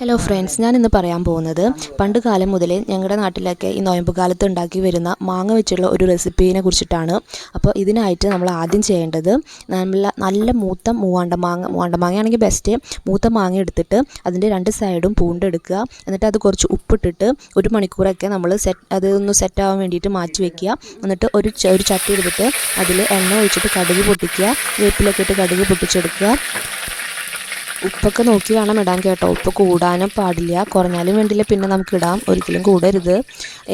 Hello friends ഞാൻ ഇന്ന് പറയാൻ പോകുന്നത് പണ്ട് കാലം മുതലേ ഞങ്ങളുടെ നാട്ടിലൊക്കെ ഈ നോയമ്പ് കാലത്ത് ഉണ്ടാക്കി വരുന്ന മാങ്ങ വെച്ചുള്ള ഒരു റെസിപ്പീനെ കുറിച്ചിട്ടാണ്. അപ്പോൾ ഇതിനായിട്ട് നമ്മൾ ആദ്യം ചെയ്യേണ്ടത് നല്ല നല്ല മൂത്ത മൂവാണ്ട മാങ്ങ മൂവാണ്ട മാങ്ങയാണെങ്കിൽ ബെസ്റ്റ് മൂത്ത മാങ്ങ എടുത്തിട്ട് അതിന്റെ രണ്ട് സൈഡും പൂണ്ടെടുക്കുക. എന്നിട്ട് അത് കുറച്ച് ഉപ്പിട്ടിട്ട് ഒരു മണിക്കൂറൊക്കെ നമ്മൾ സെറ്റ് അതൊന്ന് സെറ്റ് ആവാൻ വേണ്ടിയിട്ട് മാറ്റി വെക്കുക. എന്നിട്ട് ഒരു ഒരു ചട്ടി എടുത്തിട്ട് അതിൽ എണ്ണ ഒഴിച്ചിട്ട് കടുക് പൊട്ടിക്കുക. വേപ്പിലൊക്കെ ഇട്ട് കടുക് പൊട്ടിച്ചെടുക്കുക. ഉപ്പൊക്കെ നോക്കി വേണം ഇടാൻ കേട്ടോ. ഉപ്പ് കൂടാനും പാടില്ല. കുറഞ്ഞാലും വേണ്ടില്ല. പിന്നെ നമുക്ക് ഇടാം. ഒരിക്കലും കൂടരുത്.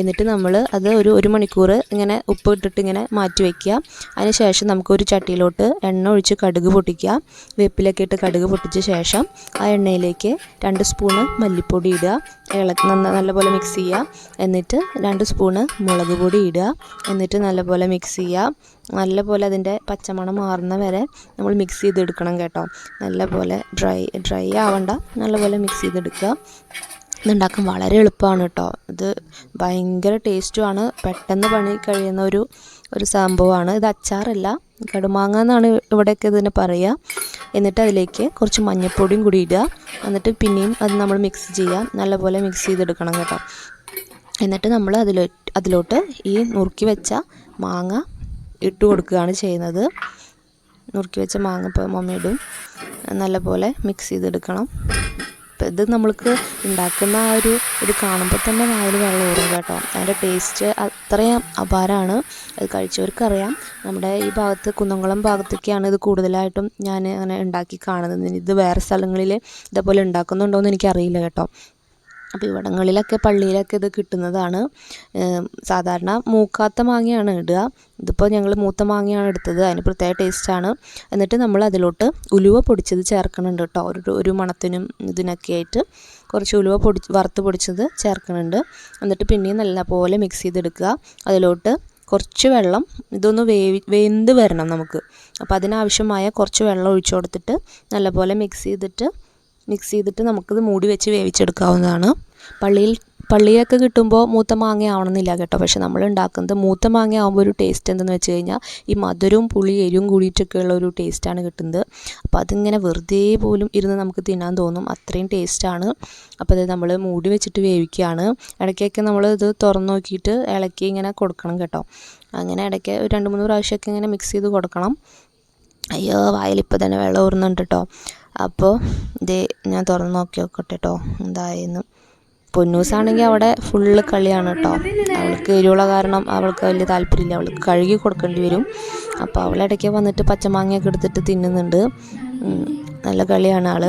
എന്നിട്ട് നമ്മൾ അത് ഒരു ഒരു മണിക്കൂർ ഇങ്ങനെ ഉപ്പ് ഇട്ടിട്ട് ഇങ്ങനെ മാറ്റി വയ്ക്കുക അതിന് ശേഷം നമുക്കൊരു ചട്ടിയിലോട്ട് എണ്ണ ഒഴിച്ച് കടുക് പൊട്ടിക്കുക. വേപ്പിലൊക്കെ ഇട്ട് കടുക് പൊട്ടിച്ച ശേഷം ആ എണ്ണയിലേക്ക് രണ്ട് സ്പൂണ് മല്ലിപ്പൊടി ഇടുക. ഇളക്കി നന്ന നല്ലപോലെ മിക്സ് ചെയ്യുക എന്നിട്ട് രണ്ട് സ്പൂണ് മുളക് പൊടി ഇടുക. എന്നിട്ട് നല്ലപോലെ മിക്സ് ചെയ്യുക നല്ലപോലെ അതിന്റെ പച്ചമണം മാറുന്ന വരെ നമ്മൾ മിക്സ് ചെയ്തെടുക്കണം കേട്ടോ. നല്ലപോലെ ഡ്രൈ ഡ്രൈ ആവണ്ട. നല്ലപോലെ മിക്സ് ചെയ്തെടുക്കുക. ഇതുണ്ടാക്കാൻ വളരെ എളുപ്പമാണ് കേട്ടോ. ഇത് ഭയങ്കര ടേസ്റ്റുമാണ് പെട്ടെന്ന് പണി കഴിയുന്ന ഒരു ഒരു സംഭവമാണ്. ഇത് അച്ചാറല്ല. കടുമാങ്ങ എന്നാണ് ഇവിടെയൊക്കെ ഇതിനെ പറയുക. എന്നിട്ട് അതിലേക്ക് കുറച്ച് മഞ്ഞൾപ്പൊടിയും കൂടി ഇടുക. എന്നിട്ട് പിന്നെയും അത് നമ്മൾ മിക്സ് ചെയ്യുക. നല്ലപോലെ മിക്സ് ചെയ്തെടുക്കണം കേട്ടോ. എന്നിട്ട് നമ്മൾ അതിലോ അതിലോട്ട് ഈ നുറുക്കി വെച്ച മാങ്ങ ഇട്ട് കൊടുക്കുകയാണ് ചെയ്യുന്നത്. നുറുക്കി വെച്ച മാങ്ങ ഇപ്പോൾ ഇടും നല്ലപോലെ മിക്സ് ചെയ്തെടുക്കണം. ഇപ്പം ഇത് നമ്മൾക്ക് ഉണ്ടാക്കുന്ന ആ ഒരു ഇത് കാണുമ്പോൾ തന്നെ വായിൽ വെള്ളം ഊറും കേട്ടോ. അതിന്റെ ടേസ്റ്റ് അത്രയും അപാരമാണ് അത് കഴിച്ചവർക്കറിയാം. നമ്മുടെ ഈ ഭാഗത്ത് കുന്നംകുളം ഭാഗത്തൊക്കെയാണ് ഇത് കൂടുതലായിട്ടും ഞാൻ അങ്ങനെ ഉണ്ടാക്കി കാണുന്നത്. ഇത് വേറെ സ്ഥലങ്ങളിൽ ഇതേപോലെ ഉണ്ടാക്കുന്നുണ്ടോ എന്ന് എനിക്കറിയില്ല കേട്ടോ. അപ്പോൾ ഇവിടങ്ങളിലൊക്കെ പള്ളിയിലൊക്കെ ഇത് കിട്ടുന്നതാണ്. സാധാരണ മൂക്കാത്ത മാങ്ങയാണ് ഇടുക. ഇതിപ്പോൾ ഞങ്ങൾ മൂത്ത മാങ്ങയാണ് എടുത്തത്. അതിന് പ്രത്യേക ടേസ്റ്റാണ് എന്നിട്ട് നമ്മൾ അതിലോട്ട് ഉലുവ പൊടിച്ചത് ചേർക്കുന്നുണ്ട് കേട്ടോ. ഒരു ഒരു മണത്തിനും ഇതിനൊക്കെ ആയിട്ട് കുറച്ച് ഉലുവ പൊടി വറുത്ത് പൊടിച്ചത് ചേർക്കുന്നുണ്ട് എന്നിട്ട് പിന്നെയും നല്ലപോലെ മിക്സ് ചെയ്തെടുക്കുക. അതിലോട്ട് കുറച്ച് വെള്ളം ഇതൊന്ന് വേവി വെന്ത് വരണം നമുക്ക്. അപ്പോൾ അതിനാവശ്യമായ കുറച്ച് വെള്ളം ഒഴിച്ചു കൊടുത്തിട്ട് നല്ലപോലെ മിക്സ് ചെയ്തിട്ട് മിക്സ് ചെയ്തിട്ട് നമുക്കിത് മൂടി വെച്ച് വേവിച്ചെടുക്കാവുന്നതാണ്. പള്ളിയിൽ പള്ളിയിലൊക്കെ കിട്ടുമ്പോൾ മൂത്ത മാങ്ങ ആവണമെന്നില്ല കേട്ടോ. പക്ഷെ നമ്മൾ ഉണ്ടാക്കുന്നത് മൂത്ത മാങ്ങ ആകുമ്പോൾ ഒരു ടേസ്റ്റ് എന്തെന്ന് വെച്ച് കഴിഞ്ഞാൽ ഈ മധുരവും പുളി എരിവും കൂടിയിട്ടൊക്കെയുള്ള ഒരു ടേസ്റ്റാണ് കിട്ടുന്നത്. അപ്പോൾ അതിങ്ങനെ വെറുതെ പോലും ഇരുന്ന് നമുക്ക് തിന്നാൻ തോന്നും. അത്രയും ടേസ്റ്റാണ് അപ്പോൾ അത് നമ്മൾ മൂടി വെച്ചിട്ട് വേവിക്കുകയാണ്. ഇടയ്ക്കൊക്കെ നമ്മൾ ഇത് തുറന്നു നോക്കിയിട്ട് ഇളക്കി ഇങ്ങനെ കൊടുക്കണം കേട്ടോ. അങ്ങനെ ഇടയ്ക്ക് ഒരു രണ്ട് മൂന്ന് പ്രാവശ്യമൊക്കെ ഇങ്ങനെ മിക്സ് ചെയ്ത് കൊടുക്കണം. അയ്യോ വായിലിപ്പോൾ തന്നെ വെള്ളം ഊർന്നുണ്ട് കേട്ടോ. അപ്പോൾ ഇതേ ഞാൻ തുറന്ന് നോക്കി നോക്കട്ടെ കേട്ടോ. എന്തായെന്ന്. പൊന്നൂസാണെങ്കിൽ അവിടെ ഫുള്ള് കളിയാണ് കേട്ടോ. അവൾക്ക് എരിവുള്ള കാരണം അവൾക്ക് വലിയ താല്പര്യമില്ല. അവൾക്ക് കഴുകി കൊടുക്കേണ്ടി വരും. അപ്പോൾ അവളിടയ്ക്ക് വന്നിട്ട് പച്ചമാങ്ങയൊക്കെ എടുത്തിട്ട് തിന്നുന്നുണ്ട്. നല്ല കളിയാണ് ആൾ.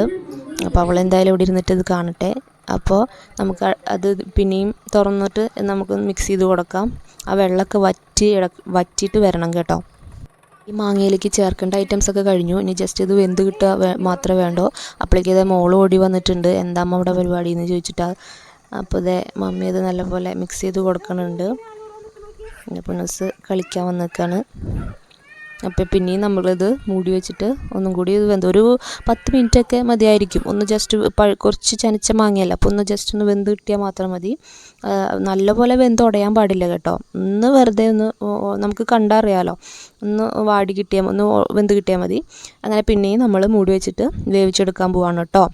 അപ്പോൾ അവൾ എന്തായാലും ഇവിടെ ഇരുന്നിട്ട് ഇത് കാണട്ടെ. അപ്പോൾ നമുക്ക് അത് പിന്നെയും തുറന്നിട്ട് നമുക്ക് മിക്സ് ചെയ്ത് കൊടുക്കാം. ആ വെള്ളമൊക്കെ വറ്റി വറ്റിയിട്ട് വരണം കേട്ടോ. ഈ മാങ്ങയിലേക്ക് ചേർക്കേണ്ട ഐറ്റംസ് ഒക്കെ കഴിഞ്ഞു. ഇനി ജസ്റ്റ് ഇത് വെന്ത് കിട്ടുക മാത്രമേ വേണ്ടോ. അപ്പോഴേക്കും മോൾ ഓടി വന്നിട്ടുണ്ട്. എന്താ അമ്മ ഇവിടെ പരിപാടി എന്ന് ചോദിച്ചിട്ടാ അപ്പോൾ ഇതേ മമ്മി ഇത് നല്ലപോലെ മിക്സ് ചെയ്ത് കൊടുക്കുന്നുണ്ട്. പിന്നെ പുനസ് കളിക്കാൻ വന്നേക്കാണ്. അപ്പോൾ പിന്നെയും നമ്മളിത് മൂടി വെച്ചിട്ട് ഒന്നും കൂടി ഇത് വെന്ത് ഒരു പത്ത് മിനിറ്റൊക്കെ മതിയായിരിക്കും. ഒന്ന് ജസ്റ്റ് കുറച്ച് ചനച്ച മാങ്ങയല്ല അപ്പോൾ ഒന്ന് ജസ്റ്റ് ഒന്ന് വെന്ത് കിട്ടിയാൽ മാത്രം മതി. നല്ലപോലെ വെന്ത് ഉടയാൻ പാടില്ല കേട്ടോ. ഒന്ന് വെറുതെ ഒന്ന് നമുക്ക് കണ്ടറിയാലോ. ഒന്ന് വാടി കിട്ടിയാൽ ഒന്ന് വെന്ത് കിട്ടിയാൽ മതി. അങ്ങനെ പിന്നെയും നമ്മൾ മൂടി വെച്ചിട്ട് വേവിച്ചെടുക്കാൻ പോവാണ് കേട്ടോ.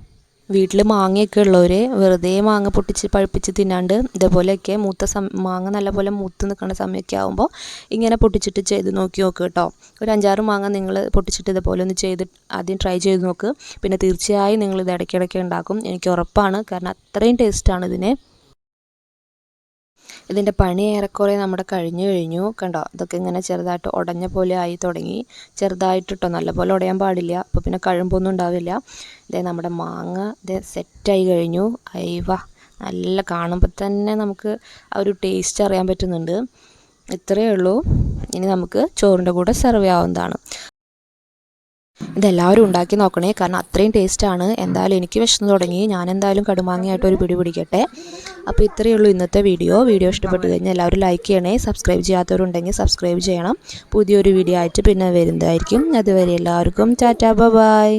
വീട്ടിൽ മാങ്ങയൊക്കെ ഉള്ളവർ വെറുതെ മാങ്ങ പൊട്ടിച്ച് പഴുപ്പിച്ച് തിന്നാണ്ട് ഇതേപോലെയൊക്കെ മൂത്ത സം മാങ്ങ നല്ലപോലെ മൂത്ത് നിൽക്കുന്ന സമയമൊക്കെ ആകുമ്പോൾ ഇങ്ങനെ പൊട്ടിച്ചിട്ട് ചെയ്ത് നോക്കി നോക്ക് കേട്ടോ ഒരു അഞ്ചാറ് മാങ്ങ നിങ്ങൾ പൊട്ടിച്ചിട്ട് ഇതേപോലെ ഒന്ന് ചെയ്ത് ആദ്യം ട്രൈ ചെയ്ത് നോക്ക്. പിന്നെ തീർച്ചയായും നിങ്ങൾ ഇത് ഇടയ്ക്കിടയ്ക്ക് ഉണ്ടാക്കും. എനിക്ക് ഉറപ്പാണ്. കാരണം അത്രയും ടേസ്റ്റാണ് ഇതിന് ഇതിന്റെ പണി ഏറെക്കുറെ നമ്മുടെ കഴിഞ്ഞു കഴിഞ്ഞു. കണ്ടോ? ഇതൊക്കെ ഇങ്ങനെ ചെറുതായിട്ട് ഉടഞ്ഞ പോലെ ആയി തുടങ്ങി. ചെറുതായിട്ടിട്ടോ നല്ല നല്ലപോലെ ഉടയാൻ പാടില്ല. അപ്പോൾ പിന്നെ കഴുമ്പൊന്നും ഉണ്ടാവില്ല. ഇതേ നമ്മുടെ മാങ്ങ ഇതേ സെറ്റായി കഴിഞ്ഞു. അയവ നല്ല കാണുമ്പോൾ തന്നെ നമുക്ക് ആ ഒരു ടേസ്റ്റ് അറിയാൻ പറ്റുന്നുണ്ട്. ഇത്രയേ ഉള്ളൂ. ഇനി നമുക്ക് ചോറിന്റെ കൂടെ സെർവ് ചെയ്യാവുന്നതാണ്. ഇതെല്ലാവരും ഉണ്ടാക്കി നോക്കണേ. കാരണം അത്രയും ടേസ്റ്റാണ് എന്തായാലും എനിക്ക് വിശന്ന് തുടങ്ങി. ഞാൻ എന്തായാലും കടുമാങ്ങയായിട്ട് ഒരു പിടി പിടിക്കട്ടെ. അപ്പോൾ ഇത്രയേ ഉള്ളൂ ഇന്നത്തെ വീഡിയോ വീഡിയോ ഇഷ്ടപ്പെട്ട് കഴിഞ്ഞാൽ എല്ലാവരും ലൈക്ക് ചെയ്യണേ. സബ്സ്ക്രൈബ് ചെയ്യാത്തവരുണ്ടെങ്കിൽ സബ്സ്ക്രൈബ് ചെയ്യണം. പുതിയൊരു വീഡിയോ ആയിട്ട് പിന്നെ വരുന്നതായിരിക്കും. അതുവരെ എല്ലാവർക്കും ടാറ്റാ ബൈ.